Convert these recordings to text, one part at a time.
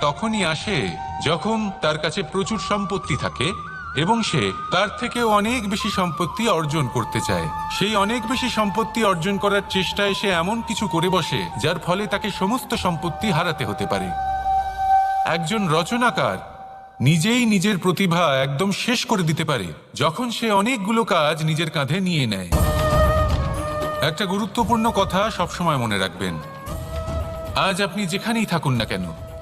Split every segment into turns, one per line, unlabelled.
তখনই আসে যখন তার কাছে প্রচুর সম্পত্তি থাকে এবং সে তার থেকে অনেক বেশি সম্পত্তি অর্জন করতে চায়। সেই অনেক বেশি সম্পত্তি অর্জন করার চেষ্টায় সে এমন কিছু করে বসে, যার ফলে তাকে সমস্ত সম্পত্তি হারাতে হতে পারে। একজন রচনাকার নিজেই নিজের প্রতিভা একদম শেষ করে দিতে পারে, যখন সে অনেকগুলো কাজ নিজের কাঁধে নিয়ে নেয়। একটা গুরুত্বপূর্ণ কথা সবসময় মনে রাখবেন। আজ আপনি যেখানেই থাকুন না কেন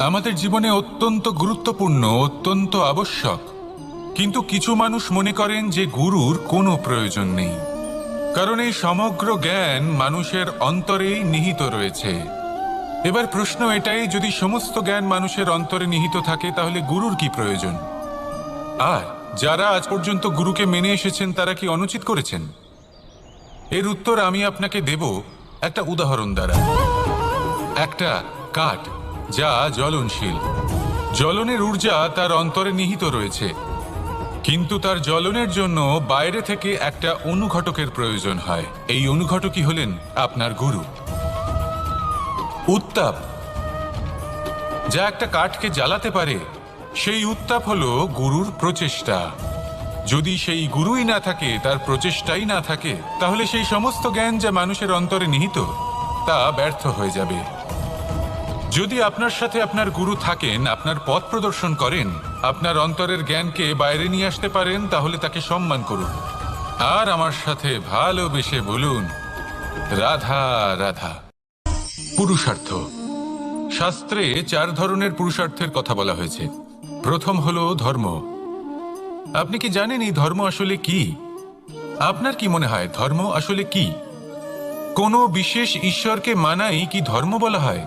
আমাদের জীবনে অত্যন্ত গুরুত্বপূর্ণ, অত্যন্ত আবশ্যক। কিন্তু কিছু মানুষ মনে করেন যে গুরুর কোনো প্রয়োজন নেই। কারণ এই সমগ্র জ্ঞান মানুষের অন্তরেই নিহিত রয়েছে। এবার প্রশ্ন এটাই, যদি সমস্ত জ্ঞান মানুষের অন্তরে নিহিত থাকে, তাহলে গুরুর কি প্রয়োজন? আর যারা আজ পর্যন্ত গুরুকে মেনে এসেছেন, তারা কি অনুচিত করেছেন? এর উত্তর আমি আপনাকে দেব একটা উদাহরণ দ্বারা। একটা কাঠ। যা জ্বলনশীল। জ্বলনের ঊর্জা তার অন্তরে নিহিত রয়েছে। কিন্তু তার জ্বলনের জন্য বাইরে থেকে একটা অনুঘটকের প্রয়োজন হয়। এই অনুঘটকই হলেন আপনার গুরু। উত্তাপ। যা একটা কাঠকে জ্বালাতে পারে, সেই উত্তাপ হল গুরুর প্রচেষ্টা। যদি সেই গুরুই না থাকে, তার প্রচেষ্টাই না থাকে, তাহলে সেই সমস্ত জ্ঞান যা মানুষের অন্তরে নিহিত, তা ব্যর্থ হয়ে যাবে। যদি আপনার সাথে আপনার গুরু থাকেন, আপনার পথ প্রদর্শন করেন, আপনার অন্তরের জ্ঞানকে বাইরে নিয়ে আসতে পারেন, তাহলে তাকে সম্মান করুন। আর আমার সাথে ভালোবেসে বলুন, রাধা রাধা। পুরুষার্থ। শাস্ত্রে চার ধরনের পুরুষার্থের কথা বলা হয়েছে। প্রথম হলো ধর্ম। আপনি কি জানেন এই ধর্ম আসলে কি? আপনার কি মনে হয়, ধর্ম আসলে কি? কোনো বিশেষ ঈশ্বরকে মানাই কি ধর্ম বলা হয়?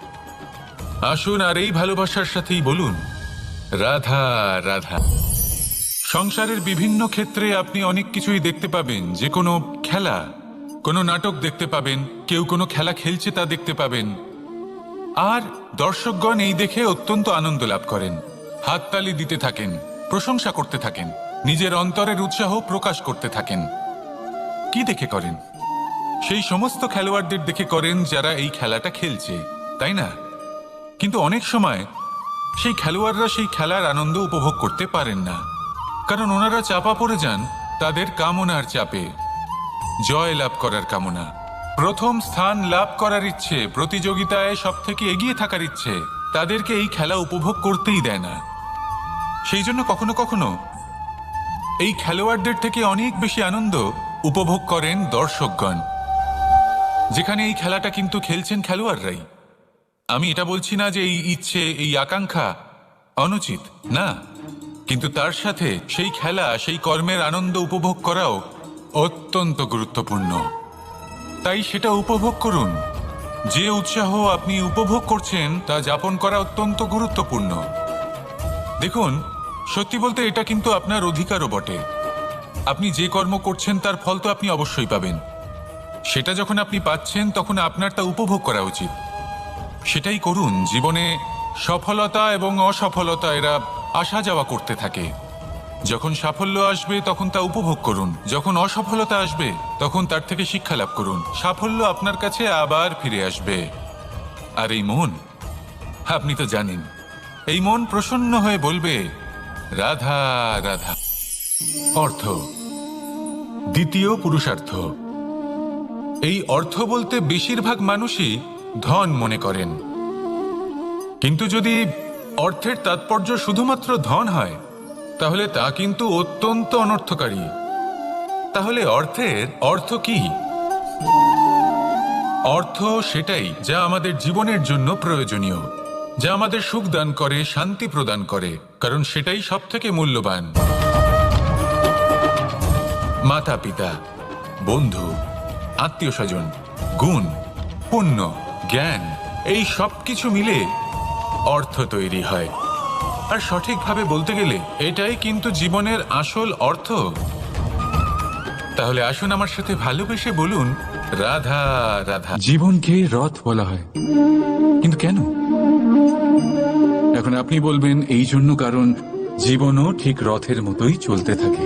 আসুন আর এই ভালোবাসার সাথেই বলুন, রাধা রাধা। সংসারের বিভিন্ন ক্ষেত্রে আপনি অনেক কিছুই দেখতে পাবেন, যে কোনো খেলা, কোনো নাটক দেখতে পাবেন, কেউ কোনো খেলা খেলছে তা দেখতে পাবেন। আর দর্শকগণ এই দেখে অত্যন্ত আনন্দ লাভ করেন, হাততালি দিতে থাকেন, প্রশংসা করতে থাকেন, নিজের অন্তরের উৎসাহ প্রকাশ করতে থাকেন। কি দেখে করেন? সেই সমস্ত খেলোয়াড়দের দেখে করেন যারা এই খেলাটা খেলছে, তাই না? কিন্তু অনেক সময় সেই খেলোয়াড়রা সেই খেলার আনন্দ উপভোগ করতে পারেন না। কারণ ওনারা চাপা পড়ে যান তাদের কামনার চাপে। জয় লাভ করার কামনা। প্রথম স্থান লাভ করার ইচ্ছে, প্রতিযোগিতায় সব থেকে এগিয়ে থাকার ইচ্ছে তাদেরকে এই খেলা উপভোগ করতেই দেয় না। সেই জন্য কখনো কখনো এই খেলোয়াড়দের থেকে অনেক বেশি আনন্দ উপভোগ করেন দর্শকগণ। যেখানে এই খেলাটা কিন্তু খেলছেন খেলোয়াড়রাই। আমি এটা বলছি না যে এই ইচ্ছে, এই আকাঙ্ক্ষা অনুচিত, না। কিন্তু তার সাথে সেই খেলা, সেই কর্মের আনন্দ উপভোগ করাও অত্যন্ত গুরুত্বপূর্ণ। তাই সেটা উপভোগ করুন। যে উৎসাহ আপনি উপভোগ করছেন, তা যাপন করা অত্যন্ত গুরুত্বপূর্ণ। দেখুন, সত্যি বলতে এটা কিন্তু আপনার অধিকারও বটে। আপনি যে কর্ম করছেন, তার ফল তো আপনি অবশ্যই পাবেন। সেটা যখন আপনি পাচ্ছেন, তখন আপনার তা উপভোগ করা উচিত। সেটাই করুন, জীবনে সফলতা এবং অসফলতা এরা আসা যাওয়া করতে থাকে। যখন সাফল্য আসবে, তখন তা উপভোগ করুন। যখন অসফলতা আসবে, তখন তার থেকে শিক্ষা লাভ করুন। সাফল্য আপনার কাছে আবার ফিরে আসবে। আর এই মন, আপনি তো জানেন, এই মন প্রসন্ন হয়ে বলবে, রাধা রাধা। অর্থ, দ্বিতীয় পুরুষার্থ। এই অর্থ বলতে বেশিরভাগ মানুষই ধন মনে করেন। কিন্তু যদি অর্থের তাৎপর্য শুধুমাত্র ধন হয়, তাহলে তা কিন্তু অত্যন্ত অনর্থকারী। তাহলে অর্থের অর্থ কি? অর্থ সেটাই যা আমাদের জীবনের জন্য প্রয়োজনীয়, যা আমাদের সুখ দান করে, শান্তি প্রদান করে, কারণ সেটাই সব থেকে মূল্যবান। মাতা পিতা বন্ধু আত্মীয় স্বজন গুণ, পুণ্য। জ্ঞান, এই সব কিছু মিলে অর্থ তৈরি হয়। আর সঠিকভাবে বলতে গেলে এটাই কিন্তু জীবনের আসল অর্থ। তাহলে আসুন আমার সাথে ভালোবেসে বলুন, রাধা রাধা।
জীবনকে রথ বলা হয়। কিন্তু কেন? এখন আপনি বলবেন এই জন্য কারণ জীবনও ঠিক রথের মতোই চলতে থাকে।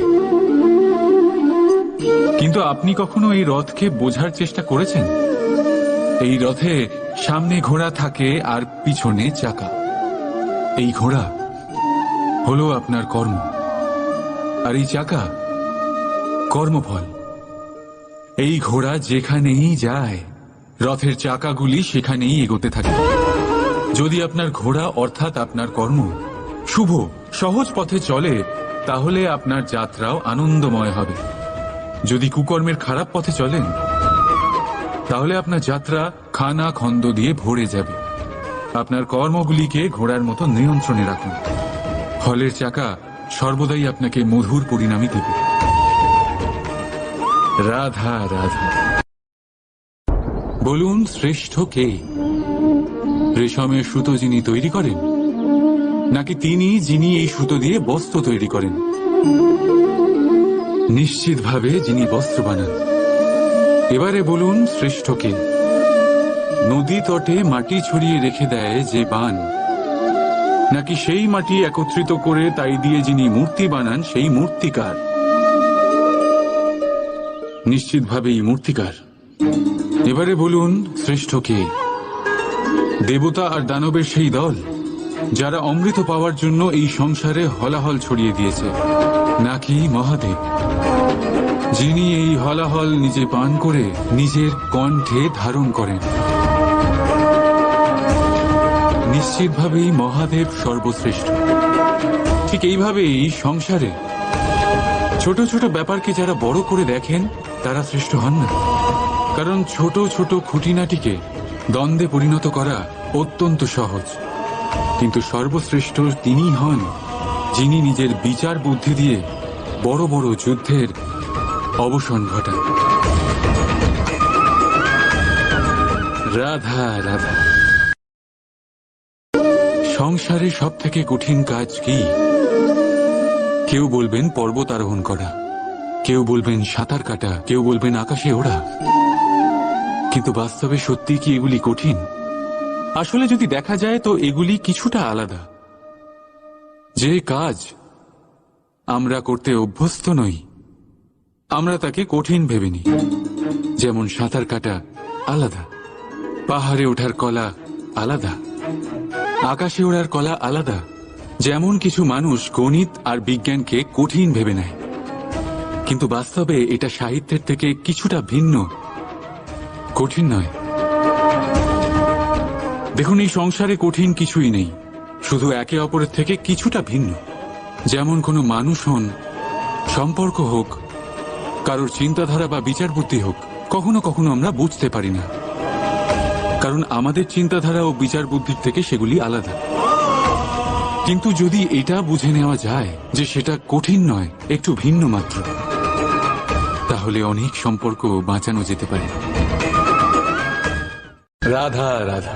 কিন্তু আপনি কখনো এই রথকে বোঝার চেষ্টা করেছেন? এই রথে সামনে ঘোড়া থাকে আর পিছনে চাকা। এই ঘোড়া হলো আপনার কর্ম। আর এই চাকা কর্মফল। এই ঘোড়া যেখানেই যায়, রথের চাকাগুলি সেখানেই এগোতে থাকে। যদি আপনার ঘোড়া অর্থাৎ আপনার কর্ম শুভ, সহজ পথে চলে, তাহলে আপনার যাত্রাও আনন্দময় হবে। যদি কুকর্মের খারাপ পথে চলেন তাহলে আপনার যাত্রা খানা খন্দ দিয়ে ভরে যাবে। আপনার কর্মগুলিকে ঘোড়ার মতো নিয়ন্ত্রণে রাখুন। ফলের চাকা সর্বদাই আপনাকে মধুর পরিণামই দেবে। রাধা রাধা। বলুন, শ্রেষ্ঠ কে? রেশমের সুতো যিনি তৈরি করেন, নাকি তিনি যিনি এই সুতো দিয়ে বস্ত্র তৈরি করেন? নিশ্চিতভাবে যিনি বস্ত্র বানান। এবারে বলুন শ্রেষ্ঠকে। নদী তটে মাটি ছড়িয়ে রেখে দেয় যে বান। নাকি সেই মাটি একত্রিত করে তাই দিয়ে যিনি মূর্তি বানান, সেই মূর্তিকার? নিশ্চিতভাবেই মূর্তিকার। এবারে বলুন শ্রেষ্ঠ কে দেবতা আর দানবের সেই দল, যারা অমৃত পাওয়ার জন্য এই সংসারে হলাহল ছড়িয়ে দিয়েছে। নাকি মহাদেব? যিনি এই হলাহল নিজে পান করে নিজের কণ্ঠে ধারণ করেন। নিশ্চিতভাবেই মহাদেব সর্বশ্রেষ্ঠ। ঠিক এইভাবেই সংসারে ছোট ছোট ব্যাপারকে যারা বড় করে দেখেন, তারা শ্রেষ্ঠ হন না। কারণ ছোট ছোট খুঁটিনাটিকে দ্বন্দ্বে পরিণত করা অত্যন্ত সহজ। কিন্তু সর্বশ্রেষ্ঠ তিনিই হন, যিনি নিজের বিচার বুদ্ধি দিয়ে বড় বড় যুদ্ধের অবসান ঘটান। রাধা রাধা। সংসারে সব থেকে কঠিন কাজ কি? কেউ বলবেন পর্বত আরোহণ করা। কেউ বলবেন সাঁতার কাটা। কেউ বলবেন আকাশে ওড়া। কিন্তু বাস্তবে সত্যি কি এগুলি কঠিন? আসলে যদি দেখা যায়, তো এগুলি কিছুটা আলাদা। যে কাজ আমরা করতে অভ্যস্ত নই আমরা তাকে কঠিন ভেবে নিই। যেমন সাঁতার কাটা আলাদা, পাহাড়ে ওঠার কলা আলাদা, আকাশে ওড়ার কলা আলাদা, যেমন কিছু মানুষ গণিত আর বিজ্ঞানকে কঠিন ভেবে নেয়। কিন্তু বাস্তবে এটা সাহিত্যের থেকে কিছুটা ভিন্ন, কঠিন নয়। দেখুন, এই সংসারে কঠিন কিছুই নেই, শুধু একে অপরের থেকে কিছুটা ভিন্ন। যেমন কোনো মানুষ হন, সম্পর্ক হোক কারোর চিন্তাধারা বা বিচার বুদ্ধি হোক, কখনো কখনো আমরা বুঝতে পারি না। কারণ আমাদের চিন্তাধারা ও বিচার বুদ্ধির থেকে সেগুলি আলাদা। কিন্তু যদি এটা বুঝে নেওয়া যায় যে সেটা কঠিন নয়, একটু ভিন্ন মাত্র, তাহলে অনেক সম্পর্ক বাঁচানো যেতে পারে। রাধা রাধা।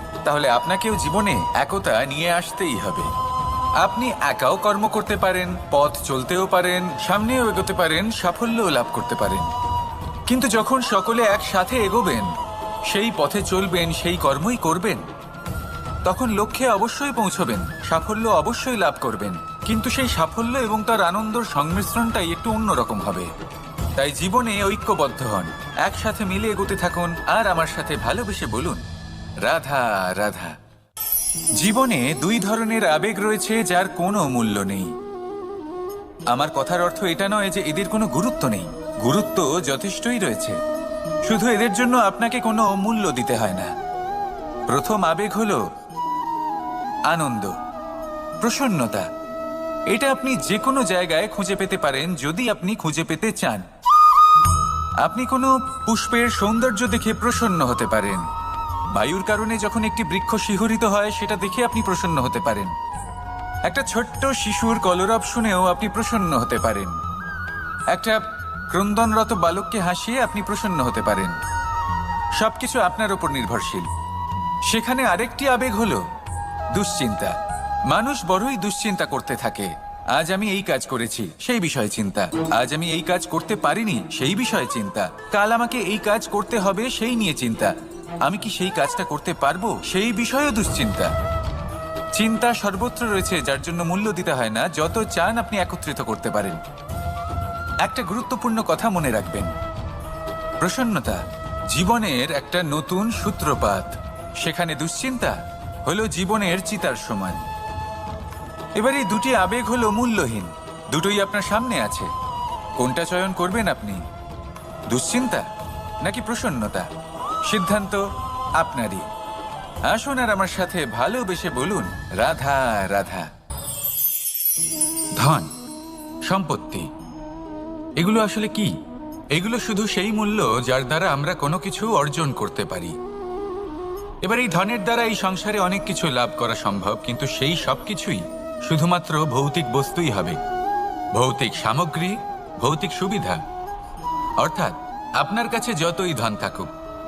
তাহলে আপনাকেও জীবনে একতা নিয়ে আসতেই হবে। আপনি একাও কর্ম করতে পারেন, পথ চলতেও পারেন, সামনেও এগোতে পারেন, সাফল্যও লাভ করতে পারেন। কিন্তু যখন সকলে একসাথে এগোবেন, সেই পথে চলবেন, সেই কর্মই করবেন, তখন লক্ষ্যে অবশ্যই পৌঁছবেন, সাফল্য অবশ্যই লাভ করবেন। কিন্তু সেই সাফল্য এবং তার আনন্দর সংমিশ্রণটাই একটু অন্যরকম হবে। তাই জীবনে ঐক্যবদ্ধ হন, একসাথে মিলে এগোতে থাকুন, আর আমার সাথে ভালোবেসে বলুন রাধা রাধা। জীবনে দুই ধরনের আবেগ রয়েছে যার কোনো মূল্য নেই। আমার কথার অর্থ এটা নয় যে এদের কোনো গুরুত্ব নেই। গুরুত্ব যথেষ্টই রয়েছে। শুধু এদের জন্য আপনাকে কোনো মূল্য দিতে হয় না। প্রথম আবেগ হলো আনন্দ, প্রসন্নতা। এটা আপনি যে কোনো জায়গায় খুঁজে পেতে পারেন যদি আপনি খুঁজে পেতে চান। আপনি কোনো পুষ্পের সৌন্দর্য দেখে প্রসন্ন হতে পারেন। বায়ুর কারণে যখন একটি বৃক্ষ শিহরিত হয়, সেটা দেখে আপনি প্রসন্ন হতে পারেন। একটা ছোট্ট শিশুর কলরব শুনেও আপনি প্রসন্ন হতে পারেন। একটা ক্রন্দনরত বালককে হাসিয়ে আপনি প্রসন্ন হতে পারেন। সবকিছু আপনার উপর নির্ভরশীল। সেখানে আরেকটি আবেগ হলো দুশ্চিন্তা। মানুষ বড়ই দুশ্চিন্তা করতে থাকে। আজ আমি এই কাজ করেছি, সেই বিষয়ে চিন্তা। আজ আমি এই কাজ করতে পারিনি, সেই বিষয়ে চিন্তা। কাল আমাকে এই কাজ করতে হবে, সেই নিয়ে চিন্তা। আমি কি সেই কাজটা করতে পারব? সেই বিষয়েও দুশ্চিন্তা। চিন্তা সর্বত্র রয়েছে, যার জন্য মূল্য দিতে হয় না, যত চান আপনি একত্রিত করতে পারেন। একটা গুরুত্বপূর্ণ কথা মনে রাখবেন। প্রসন্নতা, জীবনের একটা নতুন সূত্রপাত। সেখানে দুশ্চিন্তা হলো জীবনের চিতার সমান। এবার এই দুটি আবেগ হলো মূল্যহীন, দুটোই আপনার সামনে আছে। কোনটা চয়ন করবেন আপনি? দুশ্চিন্তা নাকি প্রসন্নতা? সিদ্ধান্ত আপনারই। আসুন আর আমার সাথে ভালোবেসে বলুন, রাধা রাধা। ধন, সম্পত্তি, এগুলো আসলে কি? এগুলো শুধু সেই মূল্য যার দ্বারা আমরা কোনো কিছু অর্জন করতে পারি। এবার এই ধনের দ্বারা এই সংসারে অনেক কিছু লাভ করা সম্ভব, কিন্তু সেই সব কিছুই শুধুমাত্র ভৌতিক বস্তুই হবে। ভৌতিক সামগ্রী, ভৌতিক সুবিধা। অর্থাৎ আপনার কাছে যতই ধন থাকুক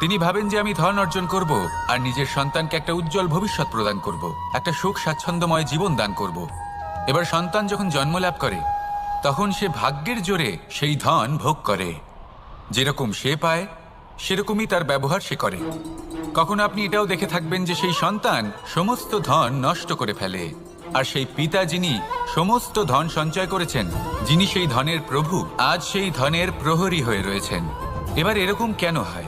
তিনি ভাবেন যে আমি ধন অর্জন করব আর নিজের সন্তানকে একটা উজ্জ্বল ভবিষ্যৎ প্রদান করব, একটা সুখ স্বাচ্ছন্দ্যময় জীবন দান করব। এবার সন্তান যখন জন্ম লাভ করে, তখন সে ভাগ্যের জোরে সেই ধন ভোগ করে। যেরকম সে পায়, সেরকমই তার ব্যবহার সে করে। কখনো আপনি এটাও দেখে থাকবেন যে সেই সন্তান সমস্ত ধন নষ্ট করে ফেলে, আর সেই পিতা যিনি সমস্ত ধন সঞ্চয় করেছেন, যিনি সেই ধনের প্রভু, আজ সেই ধনের প্রহরী হয়ে রয়েছেন। এবার এরকম কেন হয়?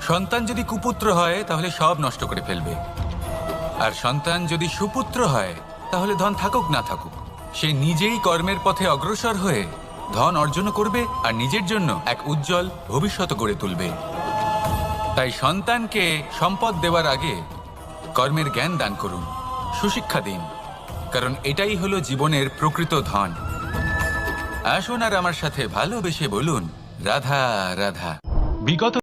সন্তান যদি কুপুত্র হয়, তাহলে সব নষ্ট করে ফেলবে। আর সন্তান যদি সুপুত্র হয়, তাহলে ধন থাকুক না থাকুক। সে নিজেই কর্মের পথে অগ্রসর হয়ে ধন অর্জন করবে আর নিজের জন্য এক উজ্জ্বল ভবিষ্যৎ গড়ে তুলবে। তাই সন্তানকে সম্পদ দেওয়ার আগে কর্মের জ্ঞান দান করুন, সুশিক্ষা দিন, কারণ এটাই হলো জীবনের প্রকৃত ধন। আসুন আর আমার সাথে ভালোবেসে বলুন, রাধা রাধা।
বিগত